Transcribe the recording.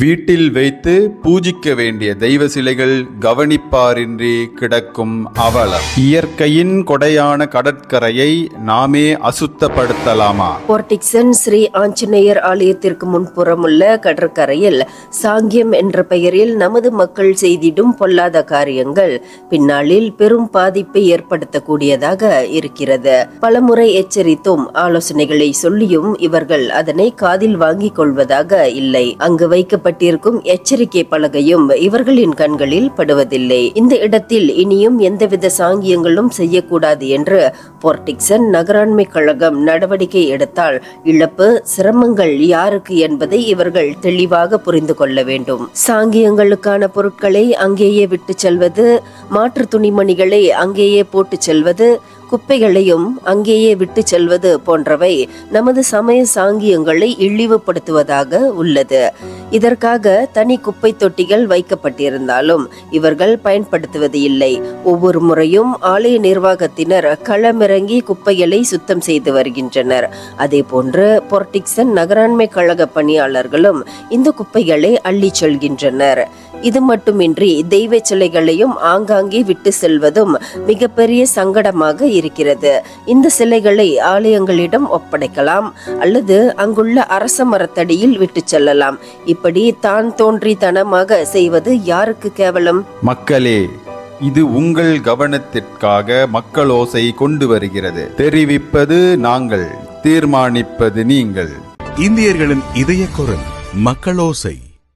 வீட்டில் வைத்து பூஜிக்க வேண்டிய தெய்வ சிலைகள் கவனிப்பாரின்றி கிடக்கும் அவலம். இயற்கையின் கொடையான கடற்கரையை நாமே அசுத்தப்படுத்தலாமா? போர்டிக்சன் ஸ்ரீ ஆஞ்சநேயர் ஆலயத்திற்கு முன்புறமுள்ள கடற்கரையில் சாங்கியம் என்ற பெயரில் நமது மக்கள் செய்திடும் பொல்லாத காரியங்கள் பின்னாளில் பெரும் பாதிப்பை ஏற்படுத்தக்கூடியதாக இருக்கிறது. பலமுறை எச்சரித்தும் ஆலோசனைகளை சொல்லியும் இவர்கள் அதனை காதில் வாங்கிக் கொள்வதாக இல்லை. அங்கு வைக்கப்பட்டிருக்கும் எச்சரிக்கை பலகையும் இவர்களின் கண்களில் படுவதில்லை. இந்த இடத்தில் இனியும் எந்தவித சாங்கியங்களும் செய்யக்கூடாது என்று போர்டிக்சன் நகராண்மை கழகம் நடவடிக்கை எடுத்தால் இழப்பு சிரமங்கள் யாருக்கு என்பதை இவர்கள் தெளிவாக புரிந்து கொள்ள வேண்டும். சாங்கியங்களுக்கான பொருட்களை அங்கேயே விட்டு செல்வது மாற்று துணிமணிகளை அங்கேயே போட்டு செல்வது குப்பைகளையும் அங்கேயே விட்டு செல்வது போன்றவை நமது சமய சாங்கியங்களை இழிவுபடுத்துவதாக உள்ளது. இதற்காக தனி குப்பை தொட்டிகள் வைக்கப்பட்டிருந்தாலும் இவர்கள் பயன்படுத்துவது இல்லை. ஒவ்வொரு முறையும் ஆலய நிர்வாகத்தினர் களமிறங்கி குப்பைகளை சுத்தம் செய்து வருகின்றனர். அதே போன்று பொர்டிக்சன் நகராண்மை கழக பணியாளர்களும் இந்த குப்பைகளை அள்ளிச் செல்கின்றனர். இது மட்டுமின்றி தெய்வ சிலைகளையும் ஆங்காங்கே விட்டு செல்வதும் மிகப்பெரிய சங்கடமாக இருக்கிறது. இந்த சிலைகளை ஆலயங்களிடம் ஒப்படைக்கலாம் அல்லது அங்குள்ள அரச மரத்தடியில் விட்டு செல்லலாம். இப்படி தான் தோன்றித்தனமாக செய்வது யாருக்கு கேவலம்? மக்களே இது உங்கள் கவனத்திற்காக மக்களோசை கொண்டு வருகிறது. தெரிவிப்பது நாங்கள் தீர்மானிப்பது நீங்கள். இந்தியர்களின் இதய குரல் மக்களோசை.